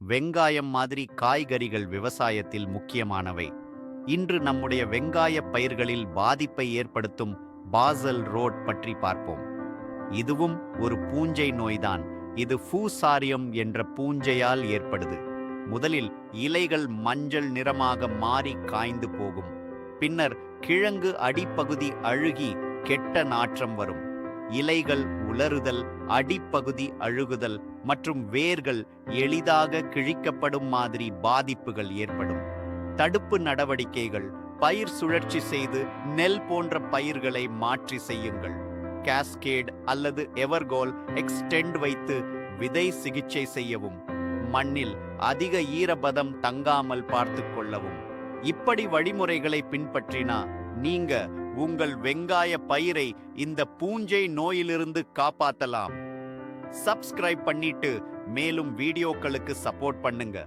வெங்காயம் மாதிரி காய்கறிகள் விவசாயத்தில் முக்கியமானவை. இன்று நம்முடைய வெங்காய பயிர்களில் பாதிப்பை ஏற்படுத்தும் பாசல் ரோட் பற்றி பார்ப்போம். இதுவும் ஒரு பூஞ்சை நோய்தான். இது ஃபூசாரியம் என்ற பூஞ்சையால் ஏற்படுது. முதலில் இலைகள் மஞ்சள் நிறமாக மாறி காய்ந்து போகும். பின்னர் கிழங்கு அடிப்பகுதி அழுகி கெட்ட நாற்றம் வரும். இலைகள் உலறுதல் அடிப்பகுதி அழுகுதல் மற்றும் வேர்கள் எளிதாக கிழிக்கப்படும் மாதிரி பாதிப்புகள் ஏற்படும். தடுப்பு நடவடிக்கைகள் பயிர் சுழற்சி செய்து நெல் போன்ற பயிர்களை மாற்றி செய்யுங்கள். கேஸ்கேட் அல்லது எவர்கோல் எக்ஸ்டெண்ட் வைத்து விதை சிகிச்சை செய்யவும். மண்ணில் அதிக ஈரபதம் தங்காமல் பார்த்து கொள்ளவும். இப்படி வழிமுறைகளை பின்பற்றினா நீங்க உங்கள் வெங்காய பயிரை இந்த பூஞ்சை நோயிலிருந்து காப்பாத்தலாம். சப்ஸ்கிரைப் பண்ணிட்டு மேலும் வீடியோக்களுக்கு சப்போர்ட் பண்ணுங்க.